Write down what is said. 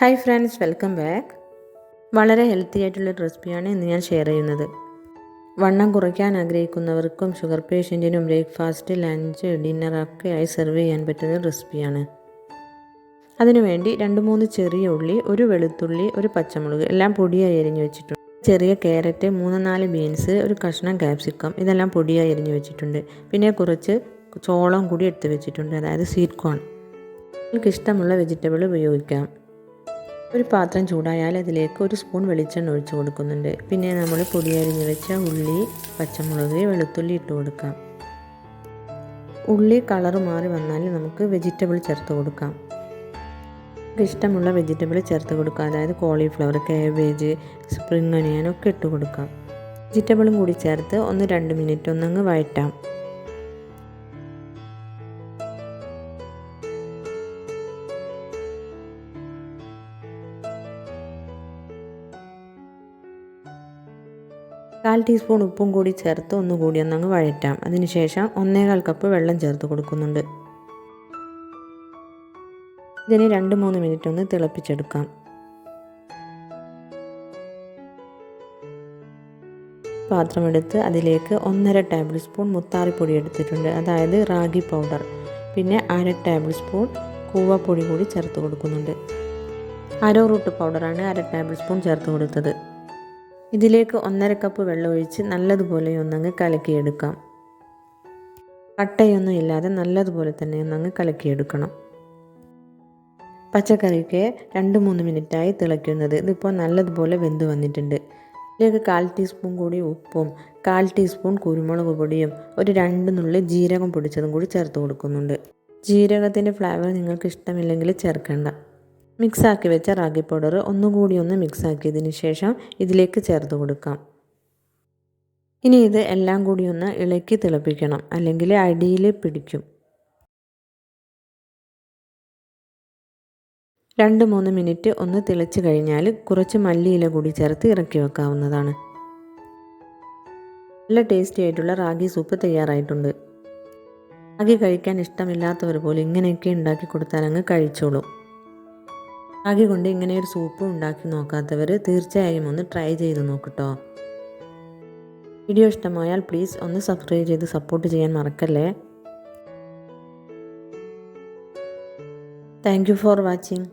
Hi friends welcome back. വളരെ healthy ആയിട്ടുള്ള റെസിപ്പിയാണ് ഇന്ന് ഞാൻ ഷെയർ ചെയ്യുന്നത്. വണ്ണം കുറയ്ക്കാൻ ആഗ്രഹിക്കുന്നവർക്കും ഷുഗർ പേഷ്യന്റിനും ബ്രേക്ക്ഫാസ്റ്റ് ലഞ്ച് ഡിന്നർ ഒക്കെ ആയി സെർവ് ചെയ്യാൻ പറ്റുന്ന റെസിപ്പിയാണ്. അതിനുവേണ്ടി രണ്ട് മൂന്ന് ചെറിയ ഉള്ളി ഒരു വെളുത്തുള്ളി ഒരു പച്ചമുളക് എല്ലാം പൊടിയായി അരിഞ്ഞു വെച്ചിട്ടുണ്ട്. ചെറിയ ക്യാരറ്റ് മൂന്ന് നാല് ബീൻസ് ഒരു കഷ്ണം ക്യാപ്സിക്കം ഇതെല്ലാം പൊടിയായി അരിഞ്ഞു വെച്ചിട്ടുണ്ട്. പിന്നെ കുറച്ച് ചോളം കൂടി എടുത്ത് വെച്ചിട്ടുണ്ട് അതായത് സ്വീറ്റ് കോൺ. നിങ്ങൾക്ക് ഇഷ്ടമുള്ള വെജിറ്റബിൾ ഉപയോഗിക്കാം. ഒരു പാത്രം ചൂടായാൽ അതിലേക്ക് ഒരു സ്പൂൺ വെളിച്ചെണ്ണ ഒഴിച്ചു കൊടുക്കുന്നുണ്ട്. പിന്നെ നമ്മൾ പൊടിയരിഞ്ഞ് വെച്ച ഉള്ളി പച്ചമുളക് വെളുത്തുള്ളി ഇട്ട് കൊടുക്കാം. ഉള്ളി കളർ മാറി വന്നാൽ നമുക്ക് വെജിറ്റബിൾ ചേർത്ത് കൊടുക്കാം. ഇഷ്ടമുള്ള വെജിറ്റബിൾ ചേർത്ത് കൊടുക്കുക അതായത് കോളിഫ്ലവർ കാബേജ് സ്പ്രിങ് അണിയൻ ഒക്കെ ഇട്ട് കൊടുക്കാം. വെജിറ്റബിളും കൂടി ചേർത്ത് ഒന്ന് രണ്ട് മിനിറ്റ് ഒന്നങ്ങ് വഴറ്റാം. കാൽ ടീസ്പൂൺ ഉപ്പും കൂടി ചേർത്ത് ഒന്നുകൂടി ഒന്നങ്ങ് വഴറ്റാം. അതിനുശേഷം ഒന്നേകാൽ കപ്പ് വെള്ളം ചേർത്ത് കൊടുക്കുന്നുണ്ട്. ഇതിന് രണ്ട് മൂന്ന് മിനിറ്റ് ഒന്ന് തിളപ്പിച്ചെടുക്കാം. പാത്രമെടുത്ത് അതിലേക്ക് ഒന്നര ടേബിൾ സ്പൂൺ മുത്താറിപ്പൊടി എടുത്തിട്ടുണ്ട്. അതായത് റാഗി പൗഡർ. പിന്നെ അര ടേബിൾ സ്പൂൺ കൂവപ്പൊടി കൂടി ചേർത്ത് കൊടുക്കുന്നുണ്ട്. അരോ റൂട്ട് പൗഡറാണ് അര ടേബിൾ സ്പൂൺ ചേർത്ത് കൊടുത്തത്. ഇതിലേക്ക് ഒന്നര കപ്പ് വെള്ളമൊഴിച്ച് നല്ലതുപോലെ ഒന്നങ്ങ് കലക്കിയെടുക്കാം. കട്ടയൊന്നും ഇല്ലാതെ നല്ലതുപോലെ തന്നെ ഒന്നങ്ങ് കലക്കിയെടുക്കണം. പച്ചക്കറിക്ക് രണ്ട് മൂന്ന് മിനിറ്റായി തിളയ്ക്കുന്നത്. ഇതിപ്പോൾ നല്ലതുപോലെ വെന്ത് വന്നിട്ടുണ്ട്. ഇതിലേക്ക് കാൽ ടീസ്പൂൺ കൂടി ഉപ്പും കാൽ ടീസ്പൂൺ കുരുമുളക് പൊടിയും ഒരു രണ്ട് നുള്ളി ജീരകം പൊടിച്ചതും കൂടി ചേർത്ത് കൊടുക്കുന്നുണ്ട്. ജീരകത്തിന്റെ ഫ്ലേവർ നിങ്ങൾക്ക് ഇഷ്ടമില്ലെങ്കിൽ ചേർക്കേണ്ട. മിക്സാക്കി വെച്ച റാഗി പൗഡർ ഒന്നുകൂടി ഒന്ന് മിക്സാക്കിയതിന് ശേഷം ഇതിലേക്ക് ചേർത്ത് കൊടുക്കാം. ഇനി ഇത് എല്ലാം കൂടി ഒന്ന് ഇളക്കി തിളപ്പിക്കണം അല്ലെങ്കിൽ അടിയിൽ പിടിക്കും. രണ്ട് മൂന്ന് മിനിറ്റ് ഒന്ന് തിളച്ച് കഴിഞ്ഞാൽ കുറച്ച് മല്ലിയില കൂടി ചേർത്ത് ഇറക്കി വെക്കാവുന്നതാണ്. നല്ല ടേസ്റ്റി ആയിട്ടുള്ള റാഗി സൂപ്പ് തയ്യാറായിട്ടുണ്ട്. റാഗി കഴിക്കാൻ ഇഷ്ടമില്ലാത്തവർ പോലും ഇങ്ങനെയൊക്കെ ഉണ്ടാക്കി കൊടുത്താൽ അങ്ങ് കഴിച്ചോളൂ. റാഗി കൊണ്ട് ഇങ്ങനെ ഒരു സൂപ്പ് ഉണ്ടാക്കി നോക്കാത്തവർ തീർച്ചയായും ഒന്ന് ട്രൈ ചെയ്ത് നോക്കട്ടോ വീഡിയോ ഇഷ്ടമായാൽ പ്ലീസ് ഒന്ന് സബ്സ്ക്രൈബ് ചെയ്ത് സപ്പോർട്ട് ചെയ്യാൻ മറക്കല്ലേ? Thank you for watching